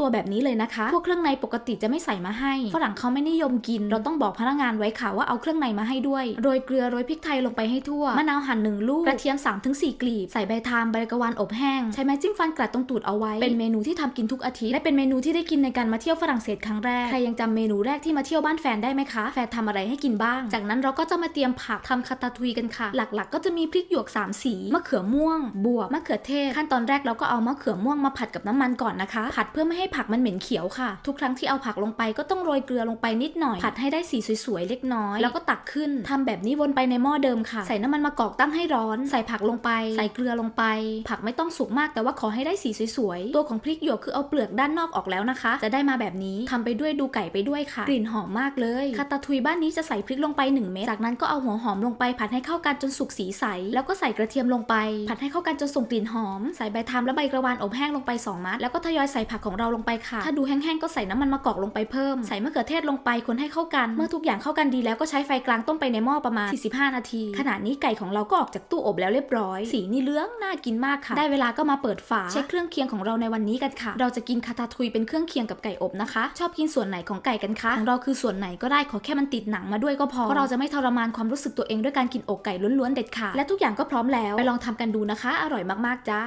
ตัวแบบนี้เลยนะคะ พวกเครื่องในปกติจะไม่ใส่มาให้ ฝรั่งเขาไม่นิยมกิน เราต้องบอกพนักงานไว้ค่ะว่าเอาเครื่องในมาให้ด้วย โรยเกลือ โรยพริกไทยลงไปให้ทั่ว มะนาวหั่นหนึ่งลูก กระเทียม 3-4 กลีบ ใส่ใบทามใบกระวานอบแห้ง ใช้ไม้จิ้มฟันกลัดตรงตูดเอาไว้ เป็นเมนูที่ทำกินทุกอาทิตย์ และเป็นเมนูที่ได้กินในการมาเที่ยวฝรั่งเศสครั้งแรก ใครยังจำเมนูแรกที่มาเที่ยวบ้านแฟนได้ไหมคะ แฟนทำอะไรให้กินบ้าง จากนั้นเราก็จะมาเตรียมผักทำคาตาทุยกันค่ะ หลักๆ ก็จะมีพริกหยวกสามสี มะเขือม่วง บวบ มะเขือเทศ ขั้นตอนแรกเราก็เอามะเขือม่วงมาผัดกับน้ำมันก่อนนะคะ ผัดเพื่อไม่ให้ผักมันเหม็นเขียวค่ะ ทุกครั้งที่เอาผักลงไปก็ต้องโรยเกลือลงไปนิดหน่อย ผัดให้ได้สีสวยๆเล็กน้อย แล้วก็ตักขึ้นทำแบบนี้วนไปในหม้อเดิมค่ะ ใส่น้ำมันมะกอกตั้งให้ร้อน ใส่ผักลงไป ใส่เกลือลงไป ผักไม่ต้องสุกมากแต่ว่าขอให้ได้สีสวยๆ ตัวของพริกหยวกคือเอาเปลือกด้านนอกออกแล้วนะคะ จะได้มาแบบนี้ทำไปด้วยดูไก่ไปด้วยค่ะ กลิ่นหอมมากเลยคาตาทุยบ้านนี้จะใส่พริกลงไป 1 เม็ด จากนั้นก็เอาหัวหอมลงไปผัดให้เข้ากันจนสุกสีใส แล้วก็ใส่กระเทียมลงไป ผัดให้เข้ากันจนส่งกลิ่นหอม ใส่ใบทามและใบกระวานอบแห้งลงไป2มัด แล้วก็ทยอยใส่ผักของเราลงไปค่ะ ถ้าดูแห้งๆก็ใส่น้ำมันมะกอกลงไปเพิ่ม ใส่มะเขือเทศลงไปคนให้เข้ากัน เมื่อทุกอย่างเข้ากันดีแล้วก็ใช้ไฟกลางต้มไปในหม้อประมาณ 45 นาที ขณะนี้ไก่ของเราก็ออกจากตู้อบแล้วเรียบร้อย สีนี่เหลืองน่ากินมากค่ะ ได้เวลาก็มาเปิดฝาเช็คเครื่องเคียงของเราในวันนี้กันค่ะ เราจะกินคาตาทุยเป็นเครื่องเคียงกับไก่อบนะคะ ชอบกินส่วนไหนของไก่กันคะของเราคือส่วนไหนก็ได้ขอแค่มันติดหนังมาด้วยก็พอเพราะเราจะไม่ทรมานความรู้สึกตัวเองด้วยการกินอกไก่ล้วนๆเด็ดขาดและทุกอย่างก็พร้อมแล้วไปลองทำกันดูนะคะ อร่อยมากๆจ้า